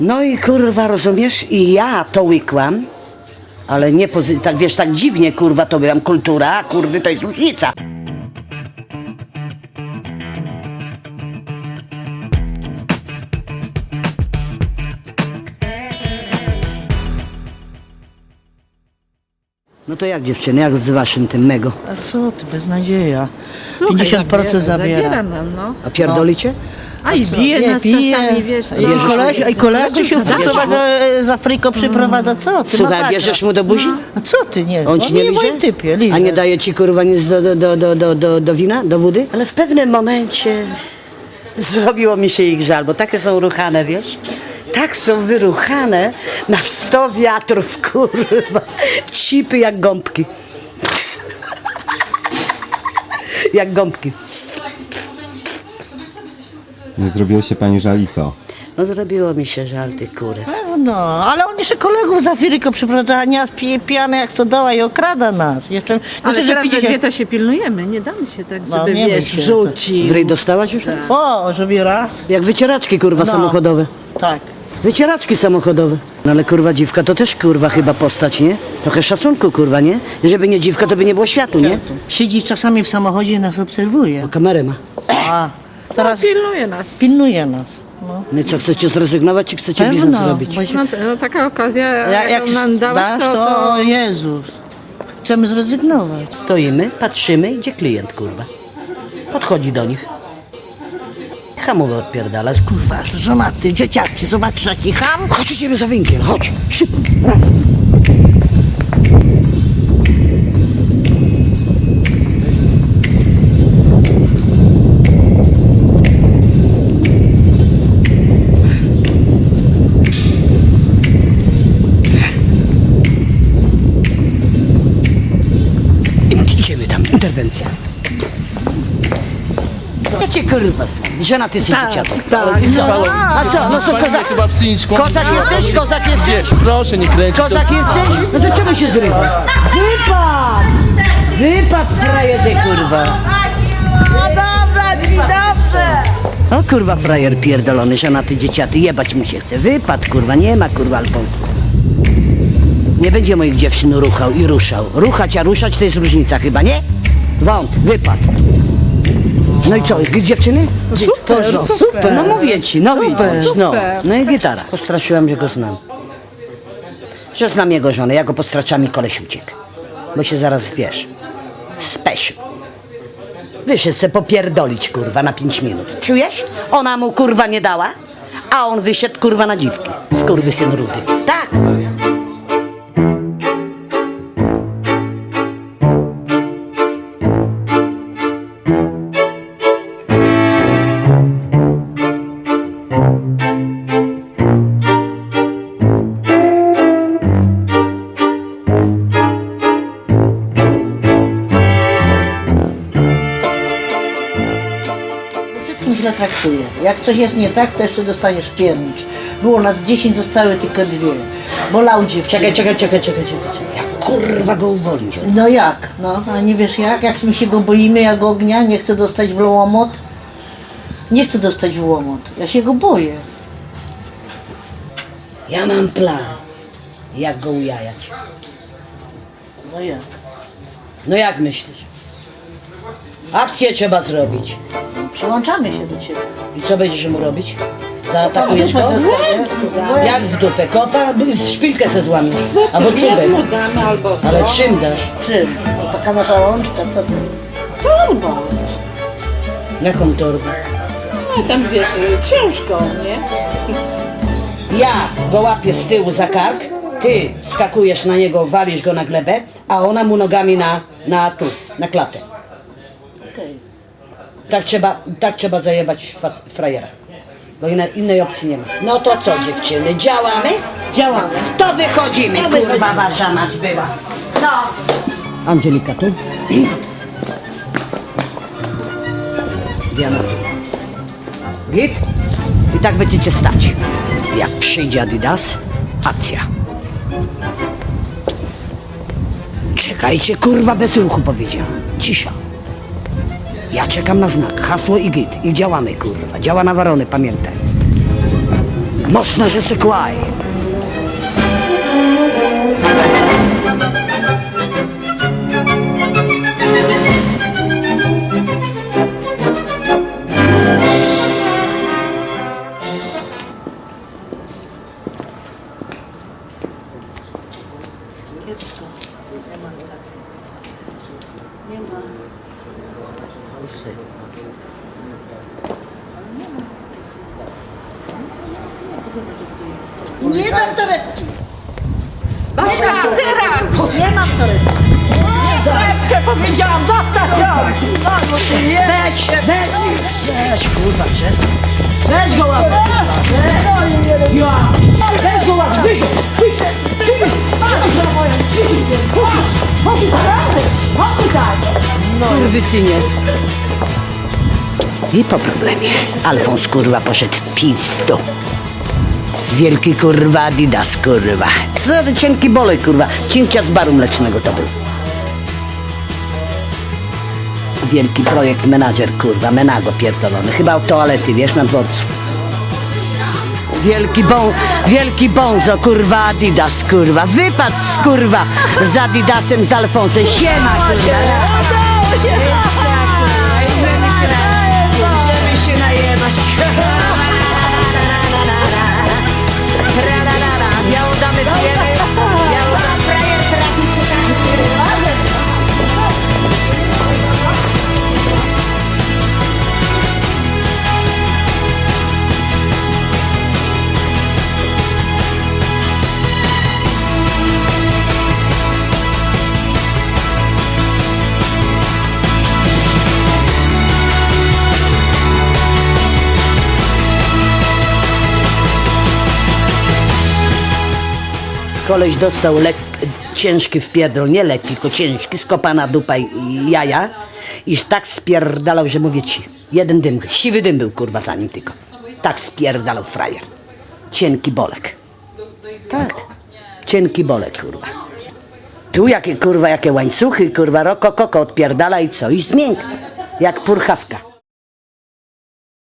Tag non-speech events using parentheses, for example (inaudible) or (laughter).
No i kurwa, rozumiesz? I ja to łykłam, ale nie pozy- tak wiesz, tak dziwnie kurwa to byłam kultura, a kurwy to jest różnica. No to jak dziewczyny, jak z waszym tym mego? A co ty, beznadzieja. Słuchaj, 50% zabiera. zabiera nam, no. A pierdolicie? A i bije Nie, nas pije. czasami, wiesz co. I koleś, i koledzy się przyprowadza, e, z Afryko przyprowadza, co ty, Słuchaj, masakra. bierzesz mu do buzi? A co ty, nie? On ci nie nie liże? typie, liże. A nie daje ci kurwa nic do, do, do, do, do, do, do wina, do wody? Ale w pewnym momencie zrobiło mi się ich żal, bo takie są ruchane, wiesz? Tak są wyruchane na sto wiatrów, (laughs) kurwa. Cipy jak gąbki. (laughs) Jak gąbki. Nie zrobiło się pani żal i co? No zrobiło mi się żal tych kury. No, ale on jeszcze kolegów z Afryko przyprowadza, a nie pije pijany jak stodoła i okrada nas. Jeszcze, Ale znaczy, teraz we 50 dwie to się pilnujemy, nie damy się tak, No, żeby nie wiesz, się. wrzucił. Ryj dostałaś już? O, żeby raz. Jak wycieraczki kurwa No. samochodowe. Tak. Wycieraczki samochodowe. No ale kurwa dziwka to też kurwa chyba postać, nie? Trochę szacunku kurwa, nie? Żeby nie dziwka to by nie było światu, nie? Siedzi czasami w samochodzie i nas obserwuje. O kamerę ma. A, teraz Pilnuje nas. pilnuje nas. No. No i co, chcecie zrezygnować czy chcecie biznes Pewno, robić? bo się- No, no taka okazja, Jak, jak nam dałaś, dasz, to, to, to... o Jezus. Chcemy zrezygnować. Stoimy, patrzymy, idzie klient kurwa. Podchodzi do nich. Hamowę odpierdala. Kurwa, Kurwa, żonaty, dzieciaki, zobaczysz jaki ham. chodź idziemy za winkiel, chodź. Szybko, raz. Idziemy tam, interwencja. Ja cię kurwa znam. Żona ty jesteś dzieciaczek. tak. No, a co, no co, kozak, chyba psyniczką. kozak jesteś, kozak jesteś? Proszę nie kręcić. to- Kozak jesteś? No to czemu się zrywa? Wypad! Wypad, frajerze, kurwa. No dobra, ci dobrze. O kurwa, frajer pierdolony, żonaty dzieciaty, jebać mu się chce. Wypad, kurwa, nie ma, kurwa, Alfonso. Nie będzie moich dziewczyn ruchał i ruszał. Ruchać, a ruszać to jest różnica chyba, nie? Wąt, wypad. No i co, g- dziewczyny? Super, Porządek. super. No mówię ci, no widzisz, no. Super. No i gitara. Postraszyłam, że go znam. Że znam jego żonę, ja go postraczam i koleś uciekł. Bo się zaraz, wiesz, speszył. Wyszedł se popierdolić, kurwa, na pięć minut. Czujesz? Ona mu, kurwa, nie dała, a on wyszedł, kurwa, na dziwki. Skurwy syn rudy. Tak. Traktuje. Jak coś jest nie tak, to jeszcze dostaniesz piernicz. Było nas 10, zostały tylko dwie. Bolał dziewczynę. Czekaj, czekaj, czekaj, czekaj, czekaj. czekaj. Jak kurwa go uwolnić? No jak? No, a nie wiesz jak? Jak my się go boimy jak ognia, nie chcę dostać w łomot. Nie chcę dostać w łomot. Ja się go boję. Ja mam plan, jak go ujajać. No jak? No jak myślisz? Akcję trzeba zrobić. Przyłączamy się do ciebie. I co będziesz mu robić? Zaatakujesz go? Jak w dupę? Kopa? Szpilkę se złamiesz. Albo czubek. damy albo Ale czym dasz? Czym? No, taka nasza łączka, co ty? Torba. Jaką torbę? No tam wiesz, książką, nie? Ja go łapię z tyłu za kark, ty skakujesz na niego, walisz go na glebę, a ona mu nogami na, na tu, na klatę. Okej. Tak trzeba, tak trzeba zajebać fa- frajera. Bo inne, innej opcji nie ma. No to co dziewczyny, działamy? Działamy. To wychodzimy, To kurwa wychodzimy. wasza mać była. No. Angelika tu. Diana. Git? I tak będziecie stać. Jak przyjdzie Adidas, akcja. Czekajcie, kurwa, bez ruchu powiedziała. Cisza. Ja czekam na znak, hasło i git. I działamy, kurwa. Działa na warony, pamiętaj. Most na rzece Kłaj. Nie dam torebki. Basia, teraz! Nie mam torebki. Torebkę powiedziałam, zostaw ją! Weź, weź, weź, kurwa, przestań. Weź go łap. Weź go łap, Zbysiu, Zbysiu, Kurwysynie. I po problemie. Alfons kurwa poszedł w pizdu. Wielki kurwa Adidas kurwa. Co to cienki bolek kurwa. Cinkcia z baru mlecznego to był. Wielki projekt menadżer kurwa. Menago pierdolony. Chyba od toalety wiesz na dworcu. Wielki bon, wielki bonzo, kurwa Adidas, kurwa. Wypad z kurwa z Adidasem, z Alfonsem. Siema, kurwa. 不学会了。Koleś dostał lek, ciężki wpierdol, nie lekki, tylko ciężki, skopana dupa i jaja. I tak spierdalał, że mówię ci, jeden dym, siwy dym był kurwa za nim tylko. Tak spierdalał frajer. Cienki bolek. Tak, cienki bolek kurwa. Tu jakie kurwa, jakie łańcuchy, kurwa, roko koko odpierdala i co? I zmięk, jak purchawka.